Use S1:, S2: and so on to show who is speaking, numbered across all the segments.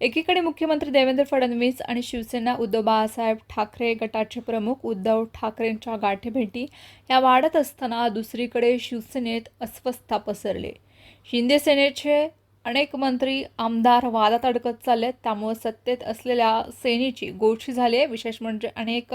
S1: एकीकडे मुख्यमंत्री देवेंद्र फडणवीस आणि शिवसेना उद्धव बाळासाहेब ठाकरे गटाचे प्रमुख उद्धव ठाकरेंच्या गाठीभेटी या वाढत असताना दुसरीकडे शिवसेनेत अस्वस्थता पसरले. शिंदे सेनेचे अनेक मंत्री आमदार वादात अडकत चाललेत. त्यामुळे सत्तेत असलेल्या सेनेची गोची झाली आहे. विशेष म्हणजे अनेक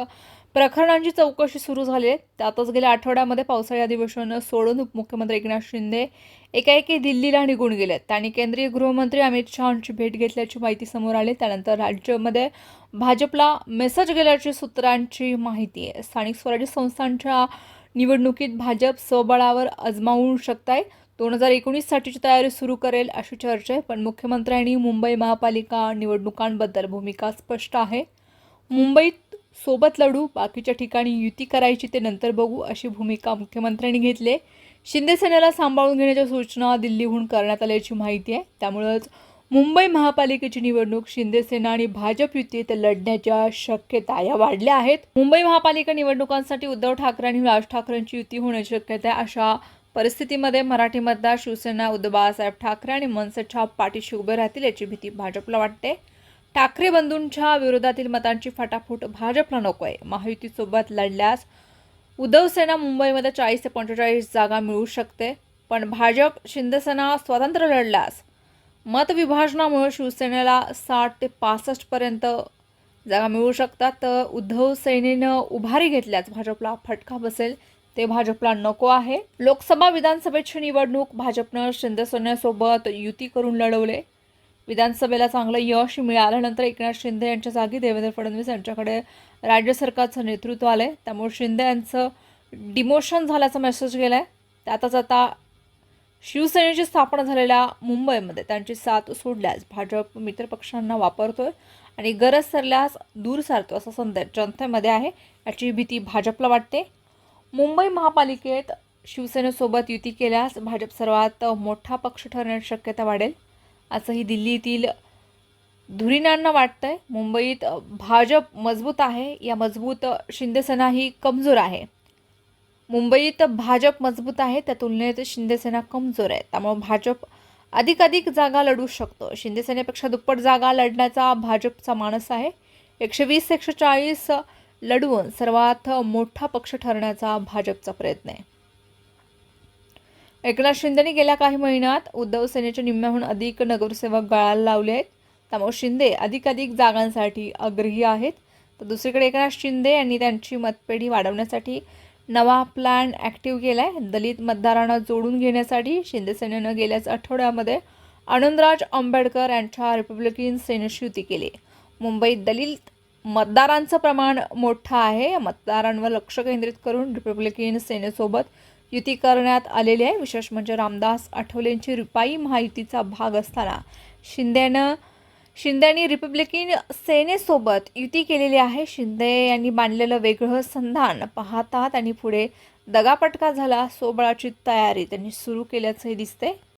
S1: प्रकरणांची चौकशी सुरू झाली आहे. त्यातच गेल्या आठवड्यामध्ये पावसाळी अधिवेशन सोडून उपमुख्यमंत्री एकनाथ शिंदे एकाएकी दिल्लीला निघून गेले त्यांनी केंद्रीय गृहमंत्री अमित शहाची भेट घेतल्याची माहिती समोर आली. त्यानंतर राज्यामध्ये भाजपला मेसेज गेल्याची सूत्रांची माहिती आहे. स्थानिक स्वराज्य संस्थांच्या निवडणुकीत भाजप स्वबळावर अजमावू शकत आहे दोन हजार एकोणीससाठीची तयारी सुरू करेल अशी चर्चा आहे पण मुख्यमंत्र्यांनी मुंबई महापालिका निवडणुकांबद्दल भूमिका स्पष्ट आहे. मुंबईत सोबत लढू बाकीच्या ठिकाणी युती करायची ते नंतर बघू अशी भूमिका मुख्यमंत्र्यांनी घेतली शिंदे सेनेला सांभाळून घेण्याच्या सूचना दिल्लीहून करण्यात आल्याची माहिती आहे. त्यामुळंच मुंबई महापालिकेची निवडणूक शिंदेसेना आणि भाजप युतीत लढण्याच्या शक्यता या वाढल्या आहेत. मुंबई महापालिका निवडणुकांसाठी उद्धव ठाकरे आणि राज ठाकरेंची युती होण्याची शक्यता आहे. अशा परिस्थितीमध्ये मराठी मतदार शिवसेना उद्धव बाळासाहेब ठाकरे आणि मनसेच्या पाठीशी उभे राहतील याची भीती भाजपला वाटते. ठाकरे बंधूंच्या विरोधातील मतांची फाटाफूट भाजपला नको आहे महायुतीसोबत लढल्यास उद्धव सेना मुंबईमध्ये चाळीस ते पंचेचाळीस जागा मिळू शकते. पण भाजप शिंदेसेना स्वतंत्र लढल्यास मतविभाजनामुळे शिवसेनेला साठ ते पासष्टपर्यंत जागा मिळू शकतात. तर उद्धव सेनेनं उभारी घेतल्यास भाजपला फटका बसेल ते भाजपला नको आहे. लोकसभा विधानसभेची निवडणूक भाजपनं शिंदेसेनेसोबत युती करून लढवले. विधानसभेला चांगलं यश मिळाल्यानंतर एकनाथ शिंदे यांच्या जागी देवेंद्र फडणवीस यांच्याकडे राज्य सरकारचं नेतृत्व आलं आहे त्यामुळे शिंदे यांचं डिमोशन झाल्याचा मेसेज गेला आहे त्यातच आता शिवसेनेची स्थापना झालेल्या मुंबईमध्ये त्यांची साथ सोडल्यास भाजप मित्रपक्षांना वापरतोय आणि गरज सरल्यास दूर सारतो असा संदेश जनतेमध्ये आहे. याची भीती भाजपला वाटते. मुंबई महापालिकेत शिवसेनेसोबत युती केल्यास भाजप सर्वात मोठा पक्ष ठरण्याची शक्यता वाढेल. असंही दिल्लीतील धुरीणांना वाटतंय. मुंबईत भाजप मजबूत आहे. या मजबूत शिंदेसेना ही कमजोर आहे. मुंबईत भाजप मजबूत आहे त्या तुलनेत शिंदेसेना कमजोर आहे. त्यामुळे भाजप अधिकाधिक जागा लढू शकतो. शिंदेसेनेपेक्षा दुप्पट जागा लढण्याचा भाजपचा मानस आहे. एकशे वीस एकशे चाळीस लढवून सर्वात मोठा पक्ष ठरण्याचा भाजपचा प्रयत्न आहे. एकनाथ शिंदेने गेल्या काही महिन्यात उद्धव सेनेच्या निम्म्याहून अधिक नगरसेवक गळाला लावले आहेत. त्यामुळे शिंदे अधिकाधिक जागांसाठी आग्रही आहेत. तर दुसरीकडे एकनाथ शिंदे यांनी त्यांची मतपेढी वाढवण्यासाठी नवा प्लॅन ॲक्टिव्ह केला आहे दलित मतदारांना जोडून घेण्यासाठी शिंदे सेनेनं गेल्याच आठवड्यामध्ये आनंदराज आंबेडकर यांच्या रिपब्लिकन सेनेशी युती केली. मुंबईत दलित मतदारांचं प्रमाण मोठं आहे. मतदारांवर लक्ष केंद्रित करून रिपब्लिकन सेनेसोबत युती करण्यात आलेली आहे. विशेष म्हणजे रामदास आठवलेंची रिपाई महायुतीचा भाग असताना शिंदेनं शिंदे यांनी रिपब्लिकन सेनेसोबत युती केलेली आहे. शिंदे यांनी बांधलेलं वेगळं संधान पाहतात आणि पुढे दगापटका झाला. सोबळाची तयारी त्यांनी सुरू केल्याचंही दिसते